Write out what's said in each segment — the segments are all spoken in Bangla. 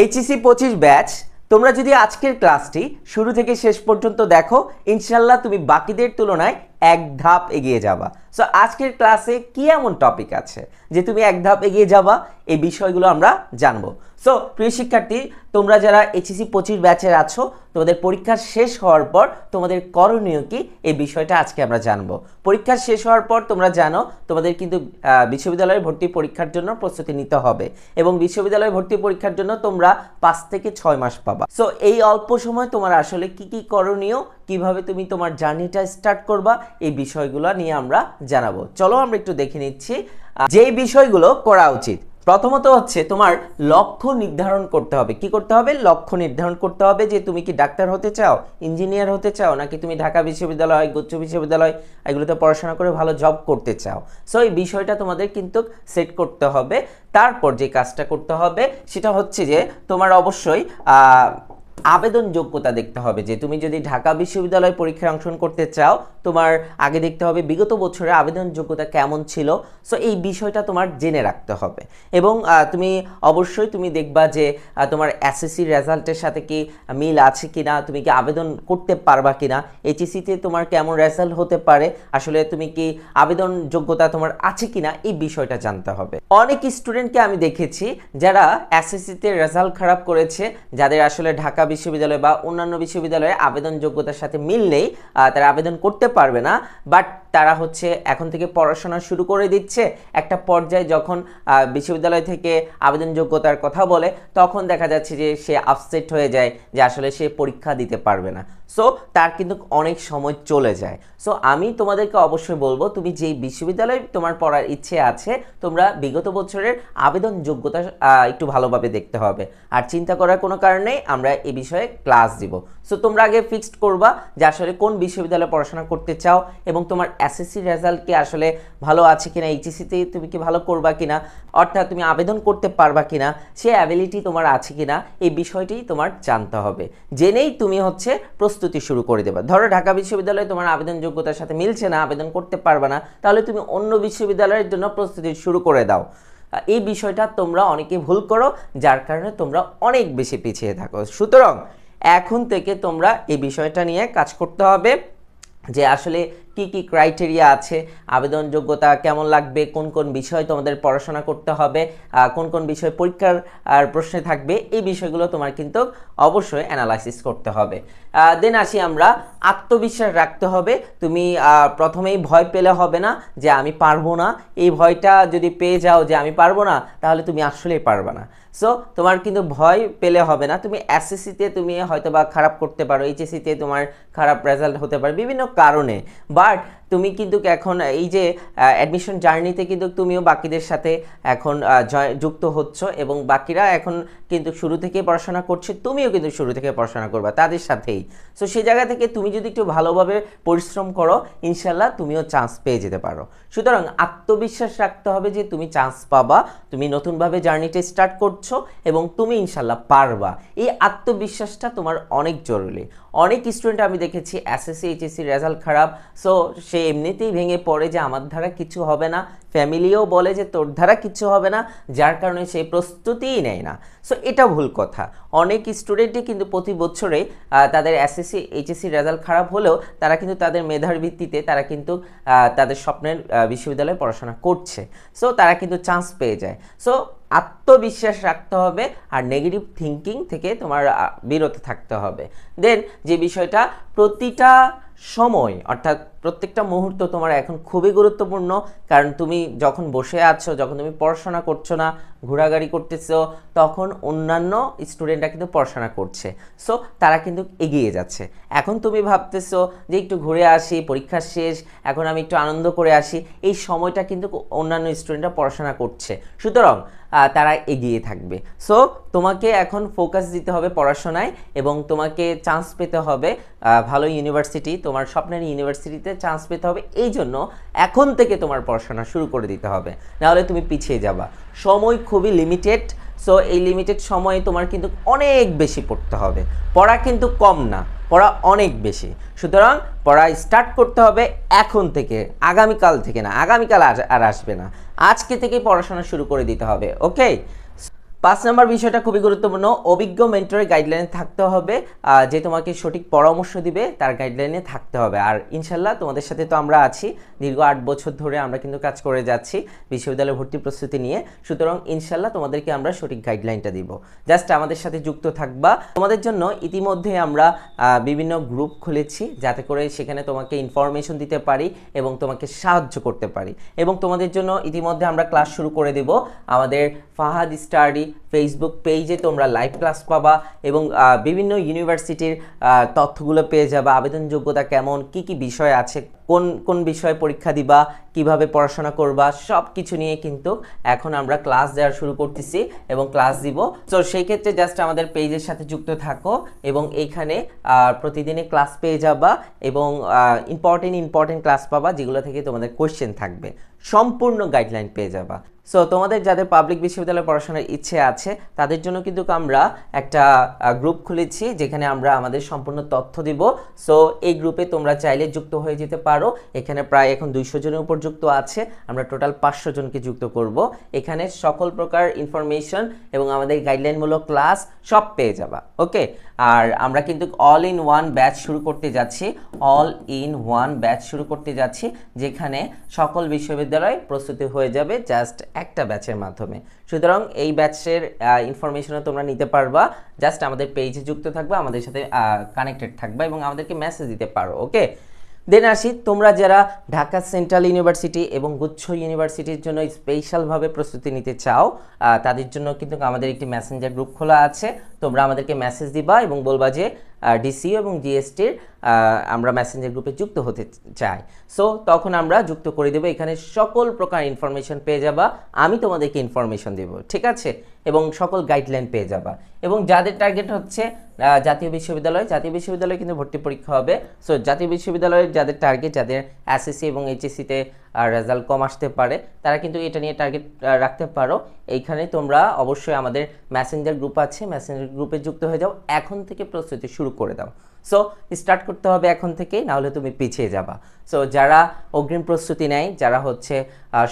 এইচএসি পঁচিশ ব্যাচ তোমরা যদি আজকের ক্লাসটি শুরু থেকে শেষ পর্যন্ত দেখো ইনশাল্লাহ তুমি বাকিদের তুলনায় এক ধাপ এগিয়ে যাবা। সো আজকের ক্লাসে কি এমন টপিক আছে যে তুমি এক ধাপ এগিয়ে যাবা? এই বিষয়গুলো আমরা জানব। সো প্রিয় শিক্ষার্থী, তোমরা যারা এইচএসি পঁচিশ ব্যাচের আছো, তোমাদের পরীক্ষা শেষ হওয়ার পর তোমাদের করণীয় কি? এই বিষয়টা আজকে আমরা জানব। পরীক্ষা শেষ হওয়ার পর তোমরা জানো, তোমাদের কিন্তু বিশ্ববিদ্যালয়ে ভর্তি পরীক্ষার জন্য প্রস্তুতি নিতে হবে এবং বিশ্ববিদ্যালয়ে ভর্তি পরীক্ষার জন্য তোমরা পাঁচ থেকে ছয় মাস পাবা। সো এই অল্প সময় তোমার আসলে কি কি করণীয়, কীভাবে তুমি তোমার জার্নিটা স্টার্ট করবা, এই বিষয়গুলো নিয়ে আমরা জানাব। চলো আমরা একটু দেখে নিচ্ছি যেই বিষয়গুলো করা উচিত। প্রথমত হচ্ছে তোমার লক্ষ্য নির্ধারণ করতে হবে। কি করতে হবে? লক্ষ্য নির্ধারণ করতে হবে যে তুমি কি ডাক্তার হতে চাও, ইঞ্জিনিয়ার হতে চাও, নাকি তুমি ঢাকা বিশ্ববিদ্যালয়, গুচ্ছ বিশ্ববিদ্যালয়, এগুলোতে পড়াশোনা করে ভালো জব করতে চাও। সো এই বিষয়টা তোমাদের কিন্তু সেট করতে হবে। তারপর যে কাজটা করতে হবে, সেটা হচ্ছে যে তোমার অবশ্যই আবেদন যোগ্যতা দেখতে হবে, যে তুমি যদি ঢাকা বিশ্ববিদ্যালয় পরীক্ষায় অংশগ্রহণ করতে চাও, তোমার আগে দেখতে হবে বিগত বছরে আবেদন যোগ্যতা কেমন ছিল। সো এই বিষয়টা তোমার জেনে রাখতে হবে। এবং তুমি অবশ্যই তুমি দেখবা যে তোমার এসএসসি রেজাল্টের সাথে কি মিল আছে কিনা, তুমি কি আবেদন করতে পারবা কিনা এইচএসসিতে তোমার কেমন রেজাল্ট হতে পারে, আসলে তুমি কি আবেদন যোগ্যতা তোমার আছে কিনা, এই বিষয়টা জানতে হবে। অনেক স্টুডেন্টকে আমি দেখেছি যারা এসএসসিতে রেজাল্ট খারাপ করেছে, যাদের আসলে ঢাকা বিশ্ববিদ্যালয় বা অন্যান্য বিশ্ববিদ্যালয়ে আবেদন যোগ্যতার সাথে মিল নেই আহ, তারা আবেদন করতে পারবে না বাট তারা হচ্ছে এখন থেকে পড়াশোনা শুরু করে দিচ্ছে। একটা পর্যায়ে যখন বিশ্ববিদ্যালয় থেকে আবেদন যোগ্যতার কথা বলে তখন দেখা যাচ্ছে যে সে আপসেট হয়ে যায় যে আসলে সে পরীক্ষা দিতে পারবে না। সো তার কিন্তু অনেক সময় চলে যায়। সো আমি তোমাদেরকে অবশ্যই বলব তুমি যেই বিশ্ববিদ্যালয়ে তোমার পড়ার ইচ্ছে আছে তোমরা বিগত বছরের আবেদন যোগ্যতা একটু ভালোভাবে দেখতে হবে। আর চিন্তা করার কোনো কারণে আমরা এই বিষয়ে ক্লাস দিব। সো তোমরা আগে ফিক্সড করবা যে আসলে কোন বিশ্ববিদ্যালয়ে পড়াশোনা করতে চাও এবং তোমার এসএসসি রেজাল্ট কি আসলে ভালো আছে কিনা এইচএসসিতে তুমি কি ভালো করবা কিনা, অর্থাৎ তুমি আবেদন করতে পারবা কিনা, সে অ্যাবিলিটি তোমার আছে কিনা, এই বিষয়টি তোমার জানতে হবে। জেনেই তুমি হচ্ছে প্রস্তুতি শুরু করে দেবা। ধরো, ঢাকা বিশ্ববিদ্যালয়ে তোমার আবেদন যোগ্যতার সাথে মিলছে না, আবেদন করতে পারবা না, তাহলে তুমি অন্য বিশ্ববিদ্যালয়ের জন্য প্রস্তুতি শুরু করে দাও। এই বিষয়টা তোমরা অনেকে ভুল করো, যার কারণে তোমরা অনেক বেশি পিছিয়ে থাকো। সুতরাং এখন থেকে তোমরা এই বিষয়টা নিয়ে কাজ করতে হবে যে আসলে কি কি ক্রাইটেরিয়া আছে? আবেদন যোগ্যতা কেমন লাগবে? কোন কোন বিষয় তোমাদের পড়াশোনা করতে হবে? কোন কোন বিষয় পরীক্ষার আর প্রশ্নে থাকবে? এই বিষয়গুলো তোমার কিন্তু অবশ্যই অ্যানালাইসিস করতে হবে। দেন আসি আমরা, আত্মবিশ্বাস রাখতে হবে। তুমি প্রথমেই ভয় পেলে হবে না যে আমি পারব না। এই ভয়টা যদি পেয়ে যাও যে আমি পারব না, তাহলে তুমি আসলেই পারবে না। সো তোমার কিন্তু ভয় পেলে হবে না। তুমি এসএসসিতে তুমি হয়তো বা খারাপ করতে পারো এইচএসসিতে তোমার খারাপ রেজাল্ট হতে পারে, বিভিন্ন কারণে। বাট তুমি কিন্তু এখন, এই যে অ্যাডমিশন জার্নিতে কিন্তু তুমিও বাকিদের সাথে এখন যুক্ত হচ্ছ এবং বাকিরা এখন কিন্তু শুরু থেকে পড়াশোনা করছে, তুমিও কিন্তু শুরু থেকে পড়াশোনা করবা তাদের সাথেই। সো সেই জায়গা থেকে তুমি যদি একটু ভালোভাবে পরিশ্রম করো ইনশাল্লাহ তুমিও চান্স পেয়ে যেতে পারো। সুতরাং আত্মবিশ্বাস রাখতে হবে যে তুমি চান্স পাবা, তুমি নতুনভাবে জার্নিটা স্টার্ট করছ এবং তুমি ইনশাল্লাহ পারবা। এই আত্মবিশ্বাসটা তোমার অনেক জরুরি। অনেক স্টুডেন্ট আমি দেখেছি এসএসসি এইচএসসি রেজাল্ট খারাপ সো সে এমনিতেই ভেঙে পড়ে যে আমার দ্বারা কিছু হবে না। ফ্যামিলিও বলে যে তোর দ্বারা কিছু হবে না, যার কারণে সে প্রস্তুতিই নেয় না। সো এটা ভুল কথা। অনেক স্টুডেন্টই কিন্তু প্রতি বছরে তাদের এসএসসি এইচএসসি রেজাল্ট খারাপ হলেও তারা কিন্তু তাদের মেধার ভিত্তিতে তারা কিন্তু তাদের স্বপ্নের বিশ্ববিদ্যালয়ে পড়াশোনা করছে। সো তারা কিন্তু চান্স পেয়ে যায়। সো আত্মবিশ্বাস রাখতে হবে আর নেগেটিভ থিঙ্কিং থেকে তোমার বিরত থাকতে হবে। দেন যে বিষয়টা, প্রতিটা সময়, অর্থাৎ প্রত্যেকটা মুহূর্ত তোমার এখন খুবই গুরুত্বপূর্ণ। কারণ তুমি যখন বসে আছো, যখন তুমি পড়াশোনা করছ না, ঘোরাঘুরি করতেছো, তখন অন্যান্য স্টুডেন্টরা কিন্তু পড়াশোনা করছে। সো তারা কিন্তু এগিয়ে যাচ্ছে। এখন তুমি ভাবতেছো যে একটু ঘুরে আসি, পরীক্ষা শেষ, এখন আমি একটু আনন্দ করে আসি। এই সময়টা কিন্তু অন্যান্য স্টুডেন্টরা পড়াশোনা করছে। সুতরাং তারা এগিয়ে থাকবে। সো তোমাকে এখন ফোকাস দিতে হবে পড়াশোনায় এবং তোমাকে চান্স পেতে হবে ভালো ইউনিভার্সিটি তোমার স্বপ্নের ইউনিভার্সিটিতে চান্স পেতে হবে। এই জন্য এখন থেকে তোমার পড়াশোনা শুরু করে দিতে হবে। নাহলে তুমি পিছিয়ে যাবা। সময় খুবই লিমিটেড সো এই লিমিটেড সময়ে তোমার কিন্তু অনেক বেশি পড়তে হবে। পড়া কিন্তু কম না, পড়া অনেক বেশি। সুতরাং পড়া স্টার্ট করতে হবে এখন থেকে, আগামীকাল থেকে না, আগামীকাল আর আসবে না। আজকে থেকে পড়াশোনা শুরু করে দিতে হবে ওকে পাঁচ নম্বর বিষয়টা খুবই গুরুত্বপূর্ণ, অভিজ্ঞ মেন্টরের গাইডলাইনে থাকতে হবে যে তোমাকে সঠিক পরামর্শ দিবে, তার গাইডলাইনে থাকতে হবে। আর ইনশাল্লাহ তোমাদের সাথে তো আমরা আছি, দীর্ঘ আট বছর ধরে আমরা কিন্তু কাজ করে যাচ্ছি বিশ্ববিদ্যালয় ভর্তি প্রস্তুতি নিয়ে। সুতরাং ইনশাল্লাহ তোমাদেরকে আমরা সঠিক গাইডলাইনটা দিব। জাস্ট আমাদের সাথে যুক্ত থাকবা। তোমাদের জন্য ইতিমধ্যে আমরা বিভিন্ন গ্রুপ খুলেছি, যাতে করে সেখানে তোমাকে ইনফরমেশন দিতে পারি এবং তোমাকে সাহায্য করতে পারি। এবং তোমাদের জন্য ইতিমধ্যে আমরা ক্লাস শুরু করে দেব। আমাদের ফাহাদ স্টাডি ফেসবুক পেজে তোমরা লাইভ ক্লাস পাবা এবং বিভিন্ন ইউনিভার্সিটির তথ্যগুলো পেয়ে যাবা আবেদন যোগ্যতা কেমন, কি কি বিষয় আছে, কোন কোন বিষয়ে পরীক্ষা দিবা, কীভাবে পড়াশোনা করবা সব কিছু নিয়ে কিন্তু এখন আমরা ক্লাস দেওয়া শুরু করতেছি এবং ক্লাস দিব। তো সেই ক্ষেত্রে জাস্ট আমাদের পেজের সাথে যুক্ত থাকো এবং এইখানে প্রতিদিনে ক্লাস পেয়ে যাবা এবং ইম্পর্টেন্ট ইম্পর্টেন্ট ক্লাস পাবা যেগুলো থেকে তোমাদের কোয়েশ্চেন থাকবে। সম্পূর্ণ গাইডলাইন পেয়ে যাবা। সো তোমাদের যাদের পাবলিক বিশ্ববিদ্যালয়ে পড়াশোনার ইচ্ছে আছে, তাদের জন্য কিন্তু আমরা একটা গ্রুপ খুলেছি, যেখানে আমরা আমাদের সম্পূর্ণ তথ্য দিব। সো এই গ্রুপে তোমরা চাইলে যুক্ত হয়ে যেতে পারো। এখানে প্রায় এখন দুইশো জনের উপর যুক্ত আছে। আমরা টোটাল পাঁচশো জনকে যুক্ত করব। এখানে সকল প্রকার ইনফরমেশন এবং আমাদের গাইডলাইনমূলক ক্লাস সব পেয়ে যাবা। ওকে আর আমরা কিন্তু অল ইন ওয়ান ব্যাচ শুরু করতে যাচ্ছি। অল ইন ওয়ান ব্যাচ শুরু করতে যাচ্ছি, যেখানে সকল বিশ্ববিদ্যালয় প্রস্তুতি হয়ে যাবে। জাস্ট একটা ব্যাচের মাধ্যমে। সুতরাং এই ব্যাচের ইনফরমেশনও তোমরা নিতে পারবা। জাস্ট আমাদের পেজে যুক্ত থাকবে, আমাদের সাথে কানেক্টেড থাকবা এবং আমাদেরকে মেসেজ দিতে পারো ওকে দেন আসি, তোমরা যারা ঢাকা সেন্ট্রাল ইউনিভার্সিটি এবং গুচ্ছ ইউনিভার্সিটির জন্য স্পেশালভাবে প্রস্তুতি নিতে চাও তাদের জন্য কিন্তু আমাদের একটি মেসেঞ্জার গ্রুপ খোলা আছে। তোমরা আমাদেরকে মেসেজ দিবা এবং বলবা যে ডিসিও এবং জিএসটির আমরা মেসেঞ্জার গ্রুপে যুক্ত হতে চাই। সো তখন আমরা যুক্ত করে দেবো, এখানে সকল প্রকার ইনফরমেশন পেয়ে যাবা, আমি তোমাদেরকে ইনফরমেশন দেব, ঠিক আছে? এবং সকল গাইডলাইন পেয়ে যাবা। এবং যাদের টার্গেট হচ্ছে জাতীয় বিশ্ববিদ্যালয়, জাতীয় বিশ্ববিদ্যালয়ে কিন্তু ভর্তি পরীক্ষা হবে। সো জাতীয় বিশ্ববিদ্যালয়ের যাদের টার্গেট যাদের এসএসসি এবং এইচএসসিতে রেজাল্ট কম আসতে পারে, তারা কিন্তু এটা নিয়ে টার্গেট রাখতে পারো। এইখানে তোমরা অবশ্যই আমাদের ম্যাসেঞ্জার গ্রুপ আছে ম্যাসেঞ্জার গ্রুপে যুক্ত হয়ে যাও, এখন থেকে প্রস্তুতি শুরু করে দাও। সো স্টার্ট করতে হবে এখন থেকেই, নাহলে তুমি পিছিয়ে যাবা। সো যারা অগ্রিম প্রস্তুতি নেয়, যারা হচ্ছে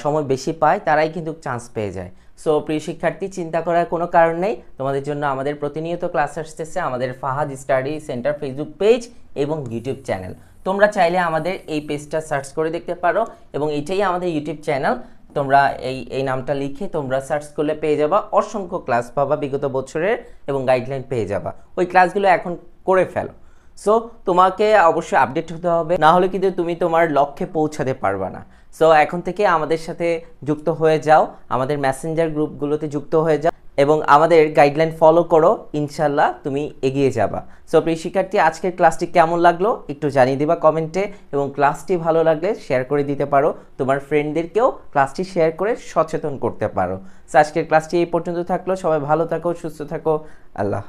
সময় বেশি পায়, তারাই কিন্তু চান্স পেয়ে যায়। সো প্রিয় শিক্ষার্থী, চিন্তা করার কোনো কারণ নেই। তোমাদের জন্য আমাদের প্রতিনিয়ত ক্লাস আসতেছে, আমাদের Fahad study centre Facebook page এবং ইউটিউব চ্যানেল তোমরা চাইলে আমাদের এই পেজটা সার্চ করে দেখতে পারো এবং এটাই আমাদের ইউটিউব চ্যানেল। তোমরা এই এই নামটা লিখে তোমরা সার্চ করলে পেয়ে যাবা, অসংখ্য ক্লাস পাবা বিগত বছরের এবং গাইডলাইন পেয়ে যাবা। ওই ক্লাসগুলো এখন করে ফেলো। সো তোমাকে অবশ্যই আপডেট হতে হবে, না হলে কিন্তু তুমি তোমার লক্ষ্যে পৌঁছাতে পারবা না। সো এখন থেকে আমাদের সাথে যুক্ত হয়ে যাও, আমাদের মেসেঞ্জার গ্রুপগুলোতে যুক্ত হয়ে যাও। এবং আমাদের গাইডলাইন ফলো করো ইনশাল্লাহ তুমি এগিয়ে যাবা। সো প্রিয় শিক্ষার্থী, আজকের ক্লাসটি কেমন লাগল? একটু জানিয়ে দিবা কমেন্টে এবং ক্লাসটি ভালো লাগলে শেয়ার করে দিতে পারো। তোমার ফ্রেন্ডদেরকেও ক্লাসটি শেয়ার করে সচেতন করতে পারো। সো আজকের ক্লাসটি এই পর্যন্ত থাকল। সবাই ভালো থাকো, সুস্থ থাকো। আল্লাহ